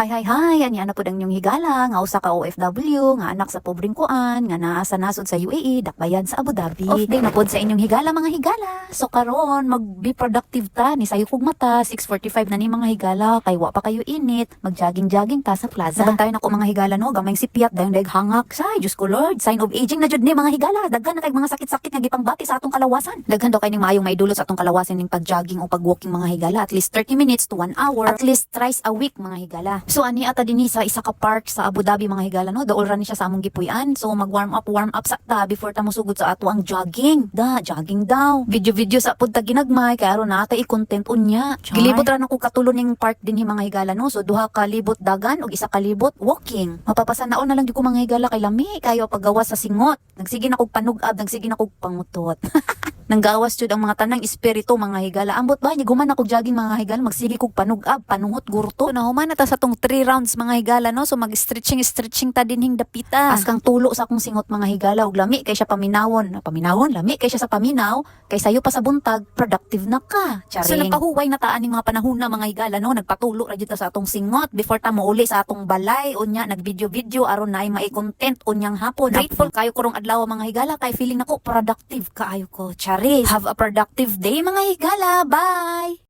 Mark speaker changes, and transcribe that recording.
Speaker 1: Hi, hi, hi! Ani ana po ang inyong higala, nga usa ka OFW, nga anak sa pobreng kuan, nga naa sa nasod sa UAE, dakbayan sa Abu Dhabi. Off day na pod sa inyong higala, mga higala. So karon mag-be productive ta, ni sayo kog mata, 6.45 na ni mga higala, kay wa pa kayo init, mag-jogging-jogging ta sa plaza. Nabantayan ako mga higala no, gamay sipiat, dayon daig hangak. Say, Diyos ko Lord, sign of aging na jud ni mga higala. Daghan na kay mga sakit-sakit nga gipangbati sa atong kalawasan. Daghan daw kay ning maayong maidulot sa atong kalawasan ning pag-jogging o pag-walking mga higala, at least 30 minutes to 1 hour, at least thrice a week mga higala. So ani ata dinhi sa isa ka park sa Abu Dhabi mga higala no, daol ra ni siya sa among gipuy-an. So mag-warm up warm up sa ta before ta musugod sa ato ang jogging. Da, jogging daw. Video-video sa pud ta ginagmay kay aron na ata i-content unya. Gilibot ra nako katulo ning park dinhi mga higala no. So duha ka libot dagan ug isa ka libot walking. Mapapasanaon na lang gyud ko mga higala kay lami kayo paggawa sa singot. Nagsige na kog panugab, nagsige na kog pangutot. Nanggawas jud ang mga tanang espiritu mga higala. Ambot ba ni guman ako jogging mga higala, magsige kog panugab, panungot gurto. Na human na ta sa tong 3 rounds mga higala no. So mag stretching stretching ta dinhing dapita. As kang tulo sa akong singot mga higala ug lami kay siya paminawon. Paminawon lami kay siya sa paminaw, kay sayo pa sa buntag, productive na ka. Charing. So nagpahuway na taan ning mga panahon na mga higala no, nagpatulo ra jud ta sa atong singot before ta mouli sa atong balay unya nag-video-video aron na ay mai-content unyang hapon. Grateful kayo kurong adlaw mga higala kay feeling nako productive kaayo ko. Charis. Have a productive day mga higala. Bye.